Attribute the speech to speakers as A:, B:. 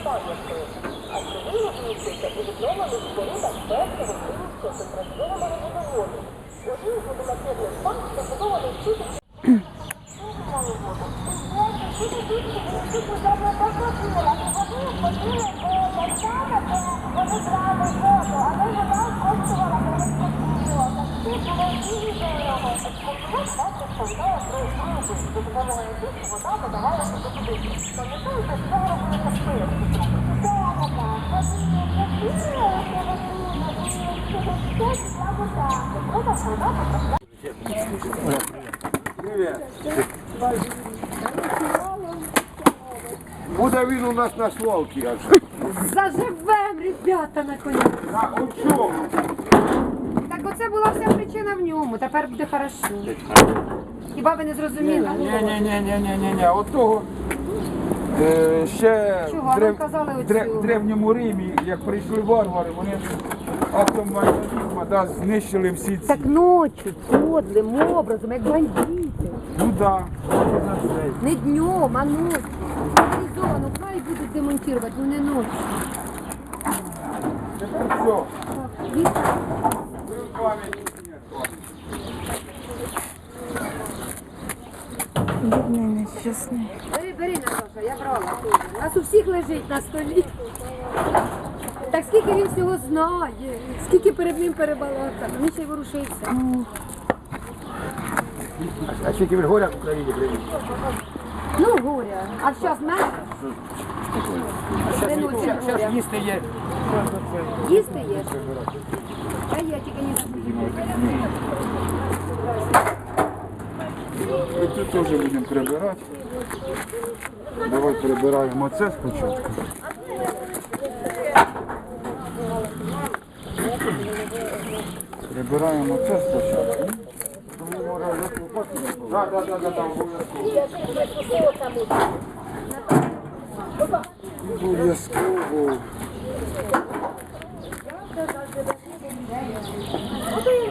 A: Спадівкою, а сьогодні міститься у відновлених спорудах першого. Вода подавалася до будинку. Пам'ятаєте, що робили кашпи?
B: Буде він у нас на свалці
C: аж.
D: Заживем, ребята, наконець. Чому? Так оце була вся причина в ньому. Тепер буде хорошо. Хіба ви не зрозуміли? Ні, ні,
B: ні, ні, ні, ні, ні. От того е, ще
D: Чого? в Нам казали оцю. дре- в
B: древньому Римі, як прийшли варвари, вони автоматизмом да, знищили всі ці.
D: Так ночі, подлим образом, як бандити.
B: Ну так.
D: Не днем, а ночі. Організовано, хай будуть демонтувати, ну не ночі. Все. Від-
E: Бідний, нещасний.
D: Бери, бери, Наташа, я брала. У нас у всіх лежить на столі. Так скільки він всього знає, скільки перед ним перебалакав, він ще й ворушиться.
B: А
C: скільки він горя в Україні привіз?
D: Ну, горя. А зараз менше? Приносять горя. Зараз
C: їсти є.
D: Їсти є? Та є, тільки не.
B: І
C: тут
B: теж
C: будемо прибирати. Давай прибираємо це
B: спочатку. Прибираємо
C: це
B: спочатку. Тому може Так, так, так, так, обов'язково. Обов'язково.
D: Ото я.